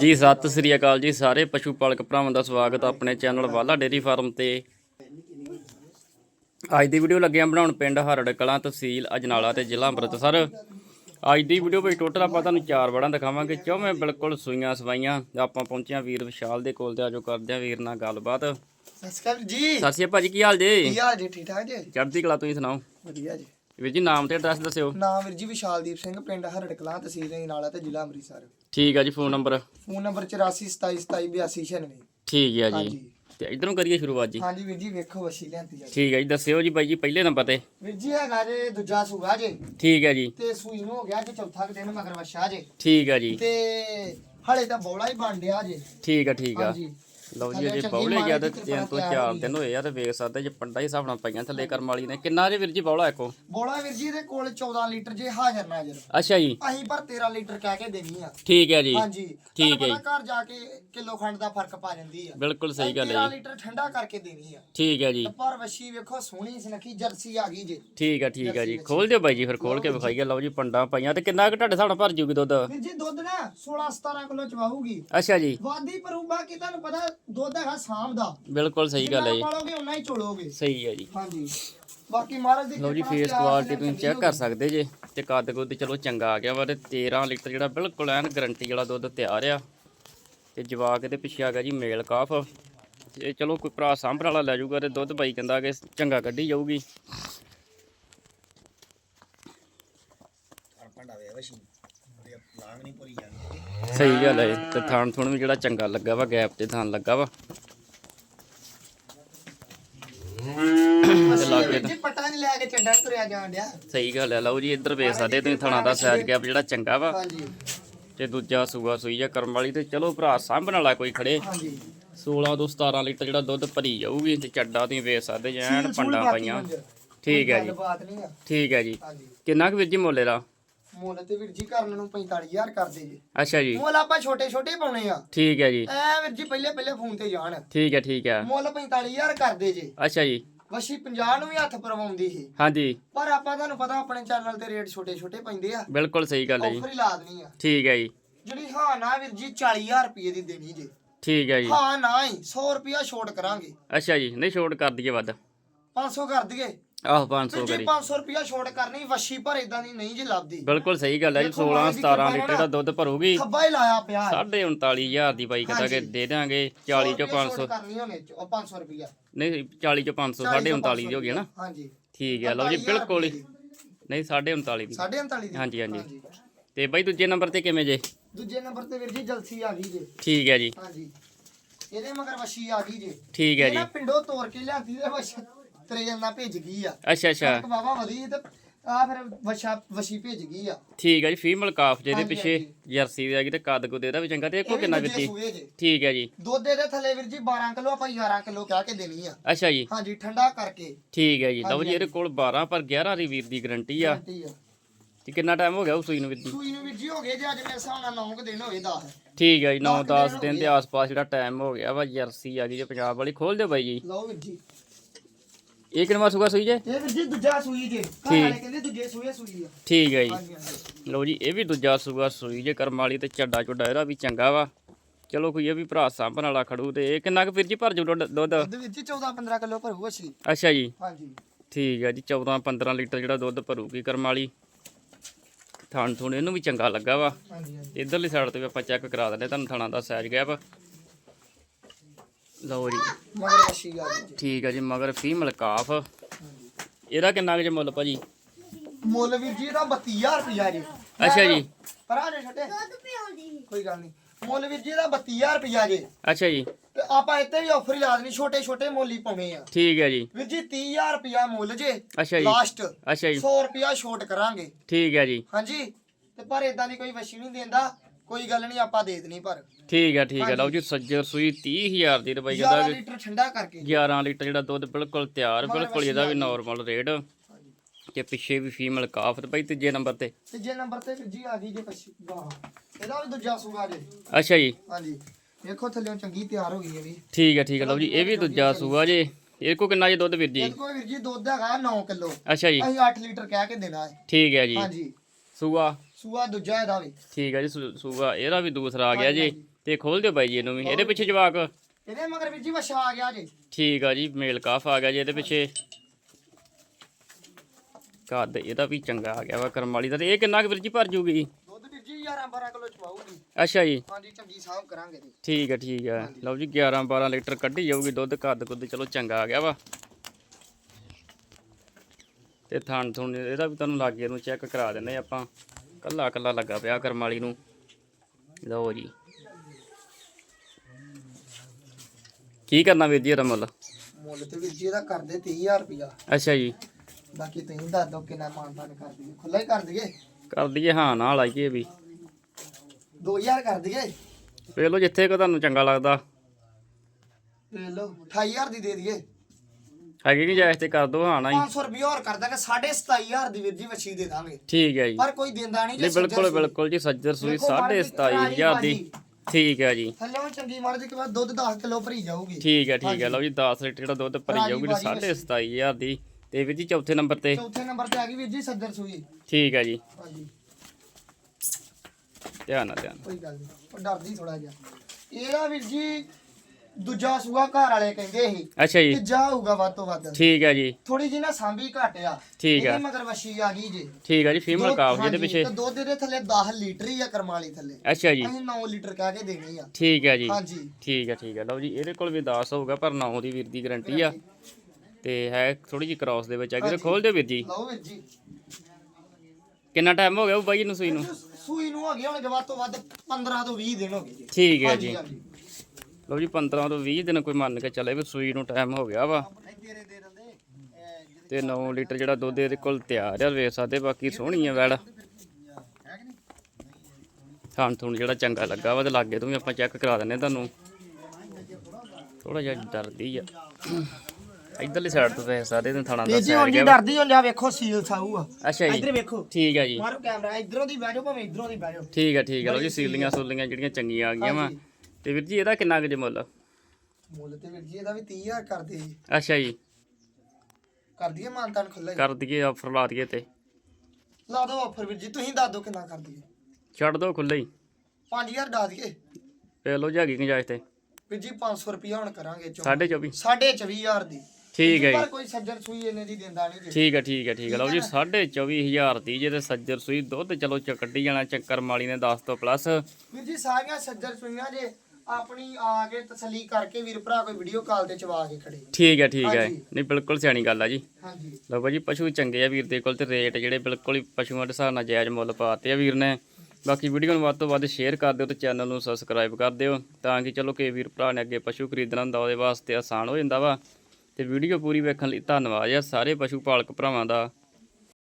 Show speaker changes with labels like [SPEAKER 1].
[SPEAKER 1] ਜੀ ਸਤਿ ਸ੍ਰੀ ਅਕਾਲ ਜੀ ਸਾਰੇ ਪਸ਼ੂ ਪਾਲਕ ਭਰਾਵਾਂ ਦਾ ਸਵਾਗਤ ਹੈ ਆਪਣੇ ਚੈਨਲ ਵਾਲਾ ਡੇਰੀ ਫਾਰਮ ਤੇ। ਅੱਜ ਦੀ ਵੀਡੀਓ ਲੱਗਿਆ ਬਣਾਉਣ ਪਿੰਡ ਹਰੜ ਕਲਾਂ ਤਹਿਸੀਲ ਅਜਨਾਲਾ ਤੇ ਜ਼ਿਲ੍ਹਾ ਅੰਮ੍ਰਿਤਸਰ। ਅੱਜ ਦੀ ਵੀਡੀਓ ਵਿੱਚ ਟੋਟਲ ਆਪਾਂ ਤੁਹਾਨੂੰ ਚਾਰ ਵੜਾਂ ਦਿਖਾਵਾਂਗੇ। ਚੌਵੇਂ ਬਿਲਕੁਲ ਸੂਈਆਂ ਸਵਾਈਆਂ। ਆਪਾਂ ਪਹੁੰਚਿਆ ਵੀਰ ਵਿਸ਼ਾਲ ਦੇ ਕੋਲ ਤੇ ਆਜੋ ਕਰਦੇ ਆ ਵੀਰ ਨਾਲ ਗੱਲਬਾਤ।
[SPEAKER 2] ਸਤਿ ਸ਼੍ਰੀ ਅਕਾਲ ਜੀ।
[SPEAKER 1] ਸਤਿ ਸ਼੍ਰੀ ਅਕਾਲ ਕੀ ਹਾਲ
[SPEAKER 2] ਕੀ
[SPEAKER 1] ਜੀ
[SPEAKER 2] ਹਾਲ ਜੀ ਠੀਕ ਠਾਕ ਜੀ?
[SPEAKER 1] ਚੜ੍ਹਦੀ ਕਲਾ ਤੁਸੀਂ ਸੁਣਾਓ?
[SPEAKER 2] ਵਧੀਆ ਜੀ।
[SPEAKER 1] ਵੀਰ ਜੀ ਨਾਮ ਤੇ ਐਡਰੈਸ ਦੱਸਿਓ।
[SPEAKER 2] ਨਾਮ ਵੀਰ ਜੀ ਵਿਸ਼ਾਲਦੀਪ ਸਿੰਘ ਪਿੰਡ ਹਰੜ ਕਲਾਂ ਤਹਿਸੀਲ ਨਾਲਾ ਤੇ ਜ਼ਿਲ੍ਹਾ ਅੰਮ੍ਰਿਤਸਰ।
[SPEAKER 1] ਠੀਕ ਆ ਜੀ ਫੋਨ ਨੰਬਰ?
[SPEAKER 2] ਫੋਨ ਨੰਬਰ 8427278296
[SPEAKER 1] ਠੀਕ ਆ ਜੀ।
[SPEAKER 2] ਹਾਂਜੀ।
[SPEAKER 1] ਤੇ ਇਧਰੋਂ ਕਰੀਏ ਸ਼ੁਰੂਆਤ ਜੀ।
[SPEAKER 2] ਹਾਂਜੀ ਵੀਰ ਜੀ ਵੇਖੋ ਵਸੀ ਲਿਆਂਦੀ ਆ।
[SPEAKER 1] ਠੀਕ ਆ ਜੀ ਦੱਸਿਓ ਜੀ ਬਾਈ ਜੀ ਪਹਿਲੇ ਨੰਬਰ ਤੇ।
[SPEAKER 2] ਵੀਰ ਜੀ ਹੈਗਾ ਜੇ ਦੂਜਾ ਸੂਆ ਜੇ।
[SPEAKER 1] ਠੀਕ ਆ ਜੀ।
[SPEAKER 2] ਤੇ ਸੂਈ ਨੂੰ ਹੋ ਗਿਆ ਕਿ ਚੌਥਾ ਕੁ ਦਿਨ ਮਗਰ ਵਛਾ ਜੇ।
[SPEAKER 1] ਠੀਕ ਆ ਜੀ।
[SPEAKER 2] ਤੇ ਹਲੇ ਤਾਂ ਬੋਲਾ ਹੀ ਬਣ ਡਿਆ ਜੇ।
[SPEAKER 1] ਠੀਕ ਆ ਠੀਕ ਆ।
[SPEAKER 2] ਹਾਂਜੀ।
[SPEAKER 1] ਲਓ ਜੀ ਅਜੇ ਬੌਲੇ ਜਦ
[SPEAKER 2] ਜਿਹੀ
[SPEAKER 1] ਤਿੰਨ ਤੋਂ ਚਾਰ ਦਿਨ ਹੋਏ ਆ ਤੇ ਵੇਖ ਸਕਦੇ ਜੇ ਪੰਡਾ ਹੀ ਹਿਸਾਬ ਨਾਲ ਪਈਆਂ ਥੱਲੇ ਕਰਮ ਵਾਲੀ ਨੇ। ਕਿੰਨਾ ਜੇ ਵੀਰ ਜੀ ਬੌਲਾ ਇੱਕੋ?
[SPEAKER 2] ਬੋਲਾ ਵੀਰ ਜੀ ਦੇ ਕੋਲ 14 ਲੀਟਰ ਜੇ ਹਾਜ਼ਰ ਨਾਜ਼ਰ
[SPEAKER 1] ਅੱਛਾ ਜੀ।
[SPEAKER 2] ਅਸੀਂ ਪਰ 13 ਲੀਟਰ ਕਹਿ ਕੇ ਦੇਣੀ ਆ।
[SPEAKER 1] ਠੀਕ ਹੈ ਜੀ।
[SPEAKER 2] ਹਾਂਜੀ।
[SPEAKER 1] ਠੀਕ ਹੈ
[SPEAKER 2] ਘਰ ਜਾ ਕੇ ਕਿਲੋ ਖੰਡ ਦਾ ਫ਼ਰਕ ਪਾ ਜਾਂਦੀ ਆ।
[SPEAKER 1] ਬਿਲਕੁਲ ਸਹੀ ਗੱਲ ਹੈ
[SPEAKER 2] 13
[SPEAKER 1] ਜੀ।
[SPEAKER 2] ਲੀਟਰ ਠੰਡਾ ਕਰਕੇ ਦੇਣੀ ਆ।
[SPEAKER 1] ਠੀਕ ਹੈ ਜੀ।
[SPEAKER 2] ਤੇ ਪਰ ਵਸ਼ੀ ਵੇਖੋ ਸੋਹਣੀ ਸੁਨੱਖੀ ਜਰਸੀ ਆ ਗਈ ਜੇ।
[SPEAKER 1] ਠੀਕ ਹੈ ਠੀਕ ਹੈ ਜੀ। ਖੋਲ ਦਿਓ ਬਾਈ ਜੀ ਫਿਰ ਖੋਲ ਕੇ ਵਿਖਾਈਏ। ਲਓ ਜੀ ਪੰਡਾ ਪਈਆਂ ਤੇ ਕਿੰਨਾ ਕੁ ਤੁਹਾਡੇ ਨਾਲ ਭਰ ਜੂਗੀ ਦੁੱਧ?
[SPEAKER 2] ਵੀਰ ਜੀ ਦੁੱਧ ਨਾ 16 17 ਕਿਲੋ ਚਵਾਹੂਗੀ
[SPEAKER 1] ਅੱਛਾ ਜੀ।
[SPEAKER 2] ਵਾਦੀ ਪਰੂ ਬਾਕੀ ਤੁਹਾਨੂੰ ਪਤਾ ਦੁੱਧ ਹੈਗਾ ਸ਼ਾਮ ਦਾ।
[SPEAKER 1] ਬਿਲਕੁਲ ਸਹੀ ਗੱਲ ਹੈ ਜੀ।
[SPEAKER 2] ਪਾਲੋਗੇ ਉਨਾ ਹੀ ਚੋਲੋਗੇ।
[SPEAKER 1] ਸਹੀ ਹੈ ਜੀ।
[SPEAKER 2] ਹਾਂਜੀ। ਬਾਕੀ ਮਹਾਰਾਜ ਦੀ
[SPEAKER 1] ਲਓ ਜੀ ਫੇਸ ਕੁਆਲਿਟੀ ਤੁਸੀਂ ਚੈੱਕ ਕਰ ਸਕਦੇ ਜੇ ਤੇ ਕੱਦ ਕੁੱਦ ਚਲੋ ਚੰਗਾ ਆ ਗਿਆ ਵਾ ਤੇ 13 ਲੀਟਰ ਜਿਹੜਾ ਬਿਲਕੁਲ ਐਨ ਗਰੰਟੀ ਵਾਲਾ ਦੁੱਧ ਤਿਆਰ ਆ। ਤੇ ਜਵਾਕ ਇਹਦੇ ਪਿੱਛੇ ਆ ਗਿਆ ਜੀ ਮੇਲ ਕਾਫ। ਤੇ ਚਲੋ ਕੋਈ ਭਰਾ ਸਾਂਭਣ ਵਾਲਾ ਲੈ ਜਾਊਗਾ ਤੇ ਦੁੱਧ ਬਾਈ ਕਹਿੰਦਾ ਕਿ ਚੰਗਾ ਕੱਢੀ ਜਾਊਗੀ। ਸਹੀ ਗੱਲ ਹੈ ਤੇ ਥਾਣ ਥੁਣ ਵੀ ਜਿਹੜਾ ਚੰਗਾ ਲੱਗਾ ਵਾ ਗੈਪ ਤੇ ਥਾਣ ਲੱਗਾ ਵਾ। ਤੇ ਲਾਗੇ
[SPEAKER 2] ਵੀਰ ਜੀ ਪਟਾ ਨਹੀਂ ਲੈ ਕੇ ਚੱਡਾ ਨੀ ਤੁਰਿਆ ਜਾਣ ਡਿਆ।
[SPEAKER 1] ਸਹੀ ਗੱਲ ਹੈ ਲਓ ਜੀ ਇੱਧਰ ਵੇਖ ਸਕਦੇ ਤੁਸੀਂ ਥਾਣਾ ਦਾ ਸਾਈਜ਼ ਗੈਪ ਜਿਹੜਾ ਚੰਗਾ ਵਾ।
[SPEAKER 2] ਹਾਂਜੀ।
[SPEAKER 1] ਤੇ ਦੂਜਾ ਸੂਆ ਸੂਈ ਆ ਕਰਮ ਵਾਲੀ ਤੇ ਚਲੋ ਭਰਾ ਸਾਂਭਣ ਵਾਲਾ ਕੋਈ ਖੜੇ।
[SPEAKER 2] ਹਾਂਜੀ।
[SPEAKER 1] 16 ਤੋਂ 17 ਲੀਟਰ ਜਿਹੜਾ ਦੁੱਧ ਭਰੀ ਜਾਊਗੀ ਤੇ ਚੱਡਾ ਤੁਸੀਂ ਵੇਖ ਸਕਦੇ ਜੇ ਐਨ
[SPEAKER 2] ਸੀਲ ਸੂਲ
[SPEAKER 1] ਪੰਡਾ ਪਾਈਆਂ। ਠੀਕ ਹੈ ਜੀ। ਠੀਕ ਹੈ ਜੀ। ਕਿੰਨਾ ਕੁ ਵੀਰ ਜੀ ਮੁੱਲ ਇਹਦਾ?
[SPEAKER 2] ਮੁੱਲ ਤੇ ਵੀਰ ਜੀ ਕਰਨ ਨੂੰ 45000 ਕਰਦੇ ਜੀ
[SPEAKER 1] ਅੱਛਾ ਜੀ।
[SPEAKER 2] ਮੁੱਲ ਆਪਾਂ ਛੋਟੇ ਛੋਟੇ ਪਾਉਣੇ ਆ।
[SPEAKER 1] ਠੀਕ ਹੈ ਜੀ।
[SPEAKER 2] ਐ ਵੀਰ ਜੀ ਪਹਿਲੇ ਪਹਿਲੇ ਫੋਨ ਤੇ ਜਾਣ।
[SPEAKER 1] ਠੀਕ ਹੈ ਠੀਕ ਹੈ।
[SPEAKER 2] ਮੁੱਲ 45000 ਕਰਦੇ ਜੀ
[SPEAKER 1] ਅੱਛਾ ਜੀ।
[SPEAKER 2] ਵਸ਼ੀ 50 ਨੂੰ ਵੀ ਹੱਥ ਪਰਵਾਉਂਦੀ ਸੀ।
[SPEAKER 1] ਹਾਂਜੀ।
[SPEAKER 2] ਪਰ ਆਪਾਂ ਤੁਹਾਨੂੰ ਪਤਾ ਆਪਣੇ ਚੈਨਲ ਤੇ ਰੇਟ ਛੋਟੇ ਛੋਟੇ ਪੈਂਦੇ ਆ।
[SPEAKER 1] ਬਿਲਕੁਲ ਸਹੀ ਗੱਲ ਹੈ ਜੀ।
[SPEAKER 2] ਆਫਰ ਹੀ ਲਾ ਦੇਣੀ ਆ।
[SPEAKER 1] ਠੀਕ ਹੈ ਜੀ।
[SPEAKER 2] ਜਿਹੜੀ ਹਾਂ ਨਾ ਵੀਰ ਜੀ 40000 ਰੁਪਏ ਦੀ ਦੇਣੀ ਜੇ।
[SPEAKER 1] ਠੀਕ ਹੈ ਜੀ।
[SPEAKER 2] ਹਾਂ ਨਾ ਹੀ 100 ਰੁਪਿਆ ਛੋਟ ਕਰਾਂਗੇ।
[SPEAKER 1] ਅੱਛਾ ਜੀ। ਨਹੀਂ ਛੋਟ ਕਰ ਦਈਏ ਵੱਧ।
[SPEAKER 2] 500 ਕਰ ਦਈਏ।
[SPEAKER 1] ਆਹ
[SPEAKER 2] ਵੀਰ
[SPEAKER 1] 500
[SPEAKER 2] ਜੀ
[SPEAKER 1] ਕਰੀ।
[SPEAKER 2] 500 ਰੁਪਿਆ ਛੋਟ ਕਰਨੀ ਵਸ਼ੀ ਪਰ ਇਦਾਂ ਦੀ ਨਹੀਂ ਜੀ ਲੱਭਦੀ।
[SPEAKER 1] ਬਿਲਕੁਲ ਸਹੀ ਗੱਲ ਹੈ ਜੀ
[SPEAKER 2] ਦੇਖੋ
[SPEAKER 1] 16
[SPEAKER 2] ਮਾਂ ਦੀ
[SPEAKER 1] 17
[SPEAKER 3] हाँ।
[SPEAKER 2] ਕਿਰਪਾ
[SPEAKER 1] ਲੀਟਰ ਦਾ ਦੁੱਧ ਭਰੂਗੀ।
[SPEAKER 2] ਖੱਬਾ ਹੀ ਲਾਇਆ ਪਿਆ ਹੈ।
[SPEAKER 1] ਸਾਢੇ 39000 ਦੀ ਬਾਈ ਕਹਿੰਦਾ ਕਿ
[SPEAKER 2] ਹਾਂਜੀ।
[SPEAKER 1] ਦੇ ਦਿਆਂਗੇ 40 ਚੋਂ
[SPEAKER 2] 100
[SPEAKER 1] 500
[SPEAKER 2] ਕਰਨੀ ਹੋਣੇ ਉਹ 500 ਰੁਪਿਆ
[SPEAKER 1] ਨਹੀਂ 40 ਚੋਂ 500 ਸਾਢੇ 39 ਦੀ ਹੋ ਗਈ ਨਾ।
[SPEAKER 2] ਹਾਂਜੀ।
[SPEAKER 1] ਠੀਕ ਹੈ ਲਓ ਜੀ
[SPEAKER 2] 45,000
[SPEAKER 1] ਬਿਲਕੁਲ ਹੀ। ਨਹੀਂ ਸਾਢੇ 39 ਦੀ।
[SPEAKER 2] 39 ਦੀ।
[SPEAKER 1] ਹਾਂਜੀ, ਹਾਂਜੀ। ਤੇ ਬਾਈ ਦੂਜੇ ਨੰਬਰ ਤੇ ਕਿਵੇਂ ਜੇ?
[SPEAKER 2] ਦੂਜੇ ਨੰਬਰ ਤੇ ਵੀਰ ਜੀ ਜਲਸੀ ਆ ਗਈ ਜੇ।
[SPEAKER 1] ਠੀਕ ਹੈ ਜੀ।
[SPEAKER 2] ਹਾਂਜੀ। ਇਹਦੇ ਮਗਰ ਵਸ਼ੀ ਆ ਗਈ ਜੇ।
[SPEAKER 1] ਠੀਕ ਹੈ ਜੀ।
[SPEAKER 2] ਪਿੰਡੋਂ ਤੋੜ ਕੇ ਲਿਆਂਦੀ ਤੇ ਵਸ਼ ਤੇਰੇ ਜੰਨਾ ਭੇਜ ਗਈ ਆ।
[SPEAKER 1] ਅੱਛਾ ਅੱਛਾ।
[SPEAKER 2] ਇੱਕ ਬਾਬਾ ਵਧੀ ਤੇ ਆ ਫਿਰ ਵਸ਼ਾ ਵਸ਼ੀ ਭੇਜ ਗਈ ਆ।
[SPEAKER 1] ਠੀਕ ਹੈ ਜੀ ਫੀਮੇਲ ਕਾਫ ਜਿਹਦੇ
[SPEAKER 2] ਹਾਂਜੀ,
[SPEAKER 1] ਪਿੱਛੇ। ਜਰਸੀ ਵੀ ਆ ਗਈ ਤੇ ਕੱਦ ਕੁੱਦ ਇਹਦਾ ਵੀ ਚੰਗਾ ਤੇ
[SPEAKER 2] ਇਹ ਵੀ
[SPEAKER 1] ਕਿੰਨਾ
[SPEAKER 2] ਦੂਜੇ
[SPEAKER 1] ਵਿੱਤੀ
[SPEAKER 2] ਸੂਏ ਜੇ।
[SPEAKER 1] ਠੀਕ ਹੈ ਜੀ।
[SPEAKER 2] ਦੁੱਧ ਇਹਦੇ ਥੱਲੇ ਵੀਰ ਜੀ 12 ਕਿਲੋ ਆਪਾਂ 11 ਕਿਲੋ ਕਹਿ ਕੇ ਦੇਣੀ ਆ।
[SPEAKER 1] ਅੱਛਾ ਜੀ।
[SPEAKER 2] ਹਾਂਜੀ ਠੰਡਾ ਕਰਕੇ।
[SPEAKER 1] ਠੀਕ ਹੈ ਜੀ। ਲਓ
[SPEAKER 2] ਹਾਂਜੀ,
[SPEAKER 1] ਜੀ ਇਹਦੇ ਕੋਲ 12 ਪਰ 11 ਦੀ ਵੀਰ ਦੀ ਗਰੰਟੀ ਆ।
[SPEAKER 2] ਗਾਰੰਟੀ ਆ।
[SPEAKER 1] ਤੇ ਕਿੰਨਾ ਟਾਈਮ ਹੋ ਗਿਆ ਉਸ ਸੂਈ ਨੂੰ ਵੀਰ ਦੀ
[SPEAKER 2] ਸੂਈ ਨੂੰ ਵੀਰ ਜੀ ਹੋ ਗਏ ਜੇ ਅੱਜ ਮੇਰੇ ਹਿਸਾਬ ਨਾਲ 9 ਦਿਨ ਹੋਏ 10
[SPEAKER 1] ਠੀਕ ਹੈ ਜੀ 9
[SPEAKER 2] ਦਸ
[SPEAKER 1] 10
[SPEAKER 2] ਦਿਨ
[SPEAKER 1] ਦੇ। ਆਸ-ਪਾਸ ਜਿਹੜਾ ਟਾਈਮ ਹੋ ਗਿਆ ਵਾ ਜਰਸੀ ਆ ਗਈ ਜੇ ਪੰਜਾਬ ਵਾਲੀ ਖੋਲ ਦਿਓ ਬਾਈ ਜੀ।
[SPEAKER 2] ਲਓ ਵੀਰ ਜੀ।
[SPEAKER 1] ਇਹ ਕਿੰਨਾ ਸੂਗਾ ਸੂਈ ਜੇ?
[SPEAKER 2] ਇਹ ਵੀਰ ਜੀ ਦੂਜਾ ਸੂਈ ਜੇ। ਘਰ। ਵਾਲੇ ਕਹਿੰਦੇ ਦੂਜੇ ਸੂਏ ਸੂਈ ਆ।
[SPEAKER 1] ਠੀਕ ਹੈ ਜੀ।
[SPEAKER 2] ਹਾਂਜੀ ਹਾਂਜੀ।
[SPEAKER 1] ਲਓ ਜੀ ਇਹ ਵੀ ਦੂਜਾ ਸੂਗਾ ਸੂਈ ਜੇ ਕਰਮ ਵਾਲੀ ਤੇ ਚੱਡਾ ਚੁੱਡਾ ਇਹਦਾ ਵੀ ਚੰਗਾ ਵਾ। ਚਲੋ ਕੋਈ ਇਹ ਵੀ ਭਰਾ ਸਾਂਭਣ ਵਾਲਾ ਖੜੂ ਤੇ ਇਹ ਕਿੰਨਾ ਕੁ ਵੀਰ ਜੀ ਭਰ ਜੂ ਦੁੱਧ ਦੁੱਧ?
[SPEAKER 2] ਦੁੱਧ ਵੀਰ ਜੀ 14 15 ਕਿਲੋ ਭਰੂ ਅਸੀਂ।
[SPEAKER 1] ਅੱਛਾ ਜੀ।
[SPEAKER 2] ਹਾਂਜੀ।
[SPEAKER 1] ਠੀਕ ਹੈ ਜੀ 14 15 ਲੀਟਰ ਜਿਹੜਾ ਦੁੱਧ ਭਰੂਗੀ ਕਰਮ ਵਾਲੀ। ਥਣ ਥੁਣ ਇਹਨੂੰ ਵੀ ਚੰਗਾ ਲੱਗਾ ਵਾ।
[SPEAKER 2] ਹਾਂਜੀ ਹਾਂਜੀ।
[SPEAKER 1] ਇਧਰਲੀ ਸਾਈਡ ਤੇ ਵੀ ਆਪਾਂ ਚੈੱਕ ਕਰਾ ਦਿੰਦੇ ਤੁਹਾਨੂੰ ਥਣਾ ਦਾ ਸਾਈਜ਼ ਗੈਪ ਲਓ ਜੀ।
[SPEAKER 2] ਮਗਰ ਵਸ਼ੀ ਆ ਗਈ ਜੀ।
[SPEAKER 1] ਠੀਕ ਹੈ ਜੀ ਮਗਰ ਫੀਮੇਲ ਕਾਫ ਇਹਦਾ ਕਿੰਨਾ ਕੁ ਜੇ ਮੁੱਲ ਭਾਜੀ
[SPEAKER 2] ਮੁੱਲ ਵੀਰ ਜੀ ਇਹਦਾ 32000 ਰੁਪਿਆ ਜੀ।
[SPEAKER 1] ਅੱਛਾ ਜੀ।
[SPEAKER 2] ਪਰਾਂ ਜੇ ਛੱਡੇ। ਕੋਈ ਗੱਲ ਨਹੀਂ। ਮੁੱਲ ਵੀਰ ਜੀ ਇਹਦਾ 32000 ਰੁਪਿਆ ਜੀ।
[SPEAKER 1] ਅੱਛਾ ਜੀ।
[SPEAKER 2] ਤੇ ਆਪਾਂ ਇੱਥੇ ਵੀ ਆਫਰ ਹੀ ਲਾ ਦੇਣੀ ਛੋਟੇ ਛੋਟੇ ਮੁੱਲ ਹੀ ਪਾਉਣੇ ਆ।
[SPEAKER 1] ਠੀਕ ਹੈ ਜੀ।
[SPEAKER 2] ਵੀਰ ਜੀ 30000 ਰੁਪਿਆ ਮੁੱਲ ਜੇ।
[SPEAKER 1] ਅੱਛਾ ਜੀ।
[SPEAKER 2] ਲਾਸਟ
[SPEAKER 1] ਅੱਛਾ ਜੀ।
[SPEAKER 2] 100 ਰੁਪਿਆ ਛੋਟ ਕਰਾਂਗੇ।
[SPEAKER 1] ਠੀਕ ਹੈ ਜੀ।
[SPEAKER 2] ਹਾਂਜੀ? ਤੇ ਪਰ ਇਦਾਂ ਦੀ ਕੋਈ ਵਸ਼ੀ ਨਹੀਂ ਦਿੰਦਾ। ਕੋਈ ਗੱਲ ਨਹੀਂ ਆਪਾਂ ਦੇ ਦੇਣੀ ਪਰ।
[SPEAKER 1] ਠੀਕ ਹੈ ਠੀਕ ਹੈ ਲਓ ਜੀ ਸੱਜਰ ਸੂਈ 30000 ਦੀ ਰੁਪਏ
[SPEAKER 2] 11
[SPEAKER 1] ਕਹਿੰਦਾ ਕਿ
[SPEAKER 2] ਲੀਟਰ ਠੰਡਾ ਕਰਕੇ।
[SPEAKER 1] 11 ਲੀਟਰ ਜਿਹੜਾ ਦੁੱਧ ਬਿਲਕੁਲ ਤਿਆਰ ਬਿਲਕੁਲ ਇਹਦਾ ਵੀ ਨਾਰਮਲ ਰੇਟ ਤੇ ਪਿੱਛੇ ਵੀ ਫੀਮੇਲ ਕਾਫ ਤੇ ਭਾਈ ਤੀਜੇ ਨੰਬਰ ਤੇ।
[SPEAKER 2] ਤੀਜੇ ਨੰਬਰ ਤੇ ਜੀ ਆ ਗਈ ਜੇ ਗਾਂ ਇਹਦਾ ਵੀ ਦੂਜਾ ਸੂਗਾ ਜੇ।
[SPEAKER 1] ਅੱਛਾ ਜੀ।
[SPEAKER 2] ਹਾਂਜੀ। ਵੇਖੋ ਥੱਲੇ ਚੰਗੀ ਤਿਆਰ ਹੋ ਗਈ ਇਹ ਵੀ।
[SPEAKER 1] ਠੀਕ ਹੈ ਠੀਕ ਹੈ ਲਓ ਜੀ ਇਹ ਵੀ ਦੂਜਾ ਸੂਆ ਜੇ। ਇਹ ਕੋ ਕਿੰਨਾ ਜੇ ਦੁੱਧ ਵੀਰ ਜੀ?
[SPEAKER 2] ਕੋਲ ਵੀਰ ਜੀ ਦੁੱਧ ਹੈਗਾ 9 ਕਿਲੋ।
[SPEAKER 1] ਅੱਛਾ ਜੀ।
[SPEAKER 2] ਅਸੀਂ 8 ਲੀਟਰ ਕਹਿ ਕੇ ਦੇਣਾ ਹੈ।
[SPEAKER 1] ਠੀਕ ਹੈ ਜੀ।
[SPEAKER 2] ਹਾਂਜੀ।
[SPEAKER 1] ਸੂਆ
[SPEAKER 2] ਸੂਆ ਦੂਜਾ ਇਹਦਾ ਵੀ।
[SPEAKER 1] ਠੀਕ ਹੈ ਜੀ ਸੂ- ਸੂਆ ਇਹਦਾ ਵੀ ਦੂਸਰਾ ਆ ਗਿਆ ਜੀ। ਤੇ ਖੋਲ ਦਿਓ ਬਾਈ ਜੀ ਇਹਨੂੰ ਵੀ। ਇਹਦੇ ਪਿੱਛੇ ਜਵਾਕ?
[SPEAKER 2] ਇਹਦੇ ਮਗਰ ਵੀਰ ਜੀ ਵਛਾ ਆ ਗਿਆ ਜੇ।
[SPEAKER 1] ਠੀਕ ਆ ਜੀ ਮੇਲ ਕਾਫ ਆ ਗਿਆ ਜੀ ਇਹਦੇ ਪਿੱਛੇ। ਕੱਦ ਇਹਦਾ ਵੀ ਚੰਗਾ ਆ ਗਿਆ ਵਾ ਕਰਮ ਵਾਲੀ ਦਾ। ਤੇ ਇਹ ਕਿੰਨਾ ਕੁ ਵੀਰ ਜੀ ਭਰ ਜੂਗੀ?
[SPEAKER 2] ਦੁੱਧ ਵੀਰ ਜੀ 11 12 ਕਿਲੋ ਚਵਾਉਗੀ
[SPEAKER 1] ਅੱਛਾ ਜੀ।
[SPEAKER 2] ਹਾਂਜੀ ਚੰਗੀ ਸਾਹਬ ਕਰਾਂਗੇ ਜੀ।
[SPEAKER 1] ਠੀਕ ਹੈ ਠੀਕ ਹੈ ਲਓ ਜੀ 11 12 ਲੀਟਰ ਕੱਢੀ ਜਾਊਗੀ ਦੁੱਧ। ਕੱਦ ਕੁੱਦ ਚਲੋ ਚੰਗਾ ਆ ਗਿਆ ਵਾ। ਤੇ ਥਣ ਥੁਣ ਇਹਦਾ ਵੀ ਤੁਹਾਨੂੰ ਲਾਗੇ ਨੂੰ ਚੈੱਕ ਕਰਾ ਦਿੰਦੇ ਆਪਾਂ। ਕੱਲਾ ਕੱਲਾ ਲੱਗਾ ਪਿਆ ਕਰਮ ਵਾਲੀ ਨੂੰ। ਲਓ ਜੀ। ਕੀ ਕਰਨਾ ਵੀਰ ਜੀ ਇਹਦਾ ਮੁੱਲ?
[SPEAKER 2] ਮੁੱਲ ਤੇ ਵੀਰ ਜੀ ਇਹਦਾ ਕਰਦੇ 30000 ਰੁਪਿਆ
[SPEAKER 1] ਅੱਛਾ ਜੀ।
[SPEAKER 2] ਬਾਕੀ ਤੁਸੀਂ ਦੱਸ ਦਿਓ ਕਿੰਨਾ ਮਾਨਤਾਨ ਕਰ ਦਈਏ। ਖੁੱਲਾ ਹੀ ਕਰ ਦਈਏ?
[SPEAKER 1] ਕਰ ਦਈਏ ਹਾਂ ਨਾ ਲਾਈਏ ਵੀ।
[SPEAKER 2] 2000 ਕਰ ਦਈਏ?
[SPEAKER 1] ਵੇਖ ਲਓ ਜਿੱਥੇ ਕੋ ਤੁਹਾਨੂੰ ਚੰਗਾ ਲੱਗਦਾ।
[SPEAKER 2] ਲੈ ਲਓ 28000 ਦੀ ਦੇ ਦਈਏ।
[SPEAKER 1] ਹੈਗੀ ਕਿ ਜਾਇਜ਼ ਤੇ ਕਰ ਦੋ ਹਾਂ ਨਾ ਜੀ।
[SPEAKER 2] 500 ਰੁਪਏ ਹੋਰ ਕਰ ਦਾਂਗੇ 27500 ਦੀ ਵੀਰ ਜੀ ਵਛੀ ਦੇ ਦਾਂਗੇ।
[SPEAKER 1] ਠੀਕ ਹੈ ਜੀ।
[SPEAKER 2] ਪਰ ਕੋਈ ਦਿੰਦਾ ਨਹੀਂ
[SPEAKER 1] ਨਹੀਂ ਬਿਲਕੁਲ ਬਿਲਕੁਲ ਜੀ ਸੱਜਰ ਸੂਈ
[SPEAKER 2] ਦੇਖੋ ਮਾੜੀ ਜਿਹੀ
[SPEAKER 1] 27500 ਦੀ। ਠੀਕ ਹੈ ਜੀ।
[SPEAKER 2] ਥੱਲੇ ਚੰਗੀ ਮਰਜ਼ ਕੇ ਬਾਅਦ ਦੁੱਧ 10 ਕਿਲੋ ਭਰੀ ਜਾਊਗੀ।
[SPEAKER 1] ਠੀਕ ਹੈ ਠੀਕ ਹੈ ਲਓ ਜੀ 10 ਲੀਟਰ ਜਿਹੜਾ ਦੁੱਧ ਭਰੀ ਜਾਊਗੀ
[SPEAKER 2] ਬਾਜੀ
[SPEAKER 1] ਸਾਢੇ 27000 ਦੀ। ਤੇ ਵੀਰ ਜੀ ਚੌਥੇ ਨੰਬਰ ਤੇ।
[SPEAKER 2] ਚੌਥੇ ਨੰਬਰ ਤੇ ਆ ਗਈ ਵੀਰ ਜੀ ਸੱਜਰ ਸੂਈ।
[SPEAKER 1] ਠੀਕ ਹੈ ਜੀ।
[SPEAKER 2] ਹਾਂਜੀ।
[SPEAKER 1] ਧਿਆਨ ਨਾਲ ਧਿਆਨ
[SPEAKER 2] ਕੋਈ ਗੱਲ ਨਹੀਂ ਡਰਦੀ ਥੋੜਾ ਜਿਹਾ। ਇਹਦਾ ਵੀਰ ਜੀ ਦੂਜਾ ਸੂਆ ਘਰ ਵਾਲੇ ਕਹਿੰਦੇ ਸੀ
[SPEAKER 1] ਅੱਛਾ ਜੀ।
[SPEAKER 2] ਕਿ ਜਾ ਹੋਊਗਾ ਵੱਧ ਤੋਂ ਵੱਧ।
[SPEAKER 1] ਠੀਕ ਹੈ ਜੀ।
[SPEAKER 2] ਥੋੜੀ ਜੀ ਨਾ ਸਾਂਭੀ ਘੱਟ ਆ।
[SPEAKER 1] ਠੀਕ ਆ।
[SPEAKER 2] ਮਗਰ ਵਸ਼ੀ ਆ ਗਈ ਜੀ।
[SPEAKER 1] ਠੀਕ ਹੈ ਜੀ ਫੀਮੇਲ ਕਾਫ ਜਿਹਦੇ ਪਿੱਛੇ।
[SPEAKER 2] ਤੇ ਦੁੱਧ ਦੇ ਥੱਲੇ 10 ਲੀਟਰ ਹੀ ਆ ਕਰਮਾਲੀ ਥੱਲੇ।
[SPEAKER 1] ਅੱਛਾ ਜੀ।
[SPEAKER 2] ਅਸੀਂ 9 ਲੀਟਰ ਕਹਿ ਕੇ ਦੇਣੀ ਆ।
[SPEAKER 1] ਠੀਕ ਹੈ ਜੀ।
[SPEAKER 2] ਹਾਂਜੀ।
[SPEAKER 1] ਠੀਕ ਹੈ ਠੀਕ ਹੈ ਲਓ ਜੀ ਇਹਦੇ ਕੋਲ ਵੀ 10 ਹੋਊਗਾ ਪਰ 9 ਦੀ ਵੀਰ ਦੀ ਗਾਰੰਟੀ ਆ। ਤੇ ਹੈ ਥੋੜੀ ਜਿਹੀ ਕ੍ਰਾਸ ਦੇ ਵਿੱਚ ਆ ਗਈ ਖੋਲ ਦਿਓ ਵੀਰ ਜੀ।
[SPEAKER 2] ਲਓ ਵੀਰ ਜੀ।
[SPEAKER 1] ਕਿੰਨਾ ਟਾਈਮ ਹੋ ਗਿਆ ਉਹ ਬਾਈ ਨੂੰ ਸੂਈ ਨੂੰ?
[SPEAKER 2] ਸੂਈ ਨੂੰ ਹੋ ਗਿਆ ਹੁਣ ਵੱਧ ਤੋਂ ਵੱਧ 15 ਤੋਂ 20 ਦਿਨ ਹੋ ਗਏ ਜੀ।
[SPEAKER 1] ਠੀਕ ਹੈ ਜੀ। ਲਓ ਜੀ 15 ਤੋਂ 20 ਦਿਨ ਕੋਈ ਮੰਨ ਕੇ ਚੱਲੇ ਵੀ ਸੂਈ ਨੂੰ ਟਾਈਮ ਹੋ ਗਿਆ ਵਾ। ਤੇ 9 ਲੀਟਰ ਜਿਹੜਾ ਦੁੱਧ ਇਹਦੇ ਕੋਲ ਤਿਆਰ ਆ ਵੇਖ ਸਕਦੇ ਬਾਕੀ ਸੋਹਣੀ ਆ ਵੈੜ। ਥਾਣ ਥੂਣ ਜਿਹੜਾ ਚੰਗਾ ਲੱਗਾ ਵਾ ਤੇ ਲਾਗੇ ਤੋਂ ਵੀ ਆਪਾਂ ਚੈੱਕ ਕਰਾ ਦਿੰਨੇ ਤੁਹਾਨੂੰ। ਥੋੜਾ ਜਿਹਾ ਡਰਦੀ ਆ। ਇਧਰਲੀ ਸਾਈਡ ਤੋਂ ਵੇਖ ਸਕਦੇ ਨੇ ਥਾਣਾ ਦਾ
[SPEAKER 2] ਜੀ ਹੁਣ ਜੀ ਡਰਦੀ ਜਾ ਵੇਖੋ ਸੀਲ ਸਾਊ ਆ।
[SPEAKER 1] ਅੱਛਾ ਜੀ।
[SPEAKER 2] ਇੱਧਰ ਵੇਖੋ।
[SPEAKER 1] ਠੀਕ ਹੈ ਜੀ।
[SPEAKER 2] ਮਾਰੋ ਕੈਮਰਾ ਇਧਰੋਂ ਦੀ ਜਾਓ ਭਾਵੇਂ ਇਧਰੋਂ ਦੀ ਜਾਓ।
[SPEAKER 1] ਠੀਕ ਹੈ ਠੀਕ ਹੈ ਲਓ ਜੀ ਸੀਲੀਆਂ ਸੂਲੀਆਂ ਜਿਹੜੀਆਂ ਚੰਗੀਆਂ ਆ ਗਈਆਂ ਵਾ। ਤੇ ਵੀਰ ਜੀ ਇਹਦਾ ਕਿੰਨਾ ਕੁ ਜੇ ਮੁੱਲ?
[SPEAKER 2] ਮੁੱਲ ਤੇ ਵੀਰ ਜੀ ਇਹਦਾ ਵੀ 30000 ਕਰਦੇ ਜੀ
[SPEAKER 1] ਅੱਛਾ ਜੀ।
[SPEAKER 2] ਕਰ ਦਈਏ ਮਾਨਤਾਨ ਖੁੱਲਾ।
[SPEAKER 1] ਕਰ ਦਈਏ ਆਫਰ ਲਾ ਦਈਏ ਤੇ।
[SPEAKER 2] ਲਾ ਦਿਓ ਆਫਰ ਵੀਰ ਜੀ ਤੁਸੀਂ ਦੱਸ ਦਿਓ ਕਿੰਨਾ ਕਰ ਦਈਏ।
[SPEAKER 1] ਛੱਡ ਦੋ ਖੁੱਲੇ ਹੀ।
[SPEAKER 2] 5000 ਡਾ ਦਈਏ।
[SPEAKER 1] ਵੇ ਲੋ ਜਾਗੀ ਗੁੰਜਾਇਸ਼ ਤੇ।
[SPEAKER 2] ਵੀਰ ਜੀ 500 ਰੁਪਿਆ ਹੁਣ ਕਰਾਂਗੇ ਚੋਂ
[SPEAKER 1] ਸਾਢੇ 24
[SPEAKER 2] ਸਾਢੇ 24000 ਦੀ।
[SPEAKER 1] ਠੀਕ ਹੈ
[SPEAKER 2] ਪਰ ਕੋਈ ਸੱਜਰ ਸੂਈ ਇਹਨੇ ਦੀ ਦਿੰਦਾ ਨਹੀਂ
[SPEAKER 1] ਠੀਕ ਹੈ ਠੀਕ ਹੈ ਠੀਕ ਹੈ। ਲਓ ਜੀ ਸਾਢੇ 24000 ਦੀ ਜੇ ਤੇ ਸੱਜਰ ਸੂਈ ਦੁੱਧ ਚਲੋ ਚ ਕੱਢੀ ਜਾਣਾ ਚੱਕਰ ਮਾਲੀ ਨੇ 10 ਤੋਂ ਪਲੱਸ
[SPEAKER 2] ਵੀਰ ਜੀ ਸਾਰੀਆਂ ਸੱਜਰ ਸੂਈਆਂ ਜੇ। ਆਪਣੀ ਆ ਕੇ ਤਸੱਲੀ ਕਰਕੇ ਵੀਰ ਭਰਾ ਕੋਈ ਵੀਡੀਓ ਕਾਲ ਤੇ ਚਵਾ ਕੇ ਖੜੇ
[SPEAKER 1] ਠੀਕ ਹੈ ਠੀਕ ਹੈ।
[SPEAKER 2] ਹਾਂਜੀ।
[SPEAKER 1] ਨਹੀਂ ਬਿਲਕੁਲ ਸਿਆਣੀ ਗੱਲ ਆ ਜੀ।
[SPEAKER 2] ਹਾਂਜੀ।
[SPEAKER 1] ਲਓ ਭਾਜੀ ਪਸ਼ੂ ਚੰਗੇ ਆ ਵੀਰ ਦੇ ਕੋਲ ਤੇ ਰੇਟ ਜਿਹੜੇ ਬਿਲਕੁਲ ਹੀ ਪਸ਼ੂਆਂ ਦੇ ਹਿਸਾਬ ਨਾਲ ਜਾਇਜ਼ ਮੁੱਲ ਪਾਤੇ ਆ ਵੀਰ ਨੇ। ਬਾਕੀ ਵੀਡੀਓ ਨੂੰ ਵੱਧ ਤੋਂ ਵੱਧ ਸ਼ੇਅਰ ਕਰ ਦਿਓ ਤੇ ਚੈਨਲ ਨੂੰ ਸਬਸਕ੍ਰਾਈਬ ਕਰ ਦਿਓ ਤਾਂ ਕਿ ਚਲੋ ਕਿ ਵੀਰ ਭਰਾ ਨੇ ਅੱਗੇ ਪਸ਼ੂ ਖਰੀਦਣਾ ਹੁੰਦਾ ਉਹਦੇ ਵਾਸਤੇ ਆਸਾਨ ਹੋ ਜਾਂਦਾ ਵਾ। ਤੇ ਵੀਡੀਓ ਪੂਰੀ ਵੇਖਣ ਲਈ ਧੰਨਵਾਦ ਆ ਸਾਰੇ ਪਸ਼ੂ ਪਾਲਕ ਭਰਾਵਾਂ ਦਾ।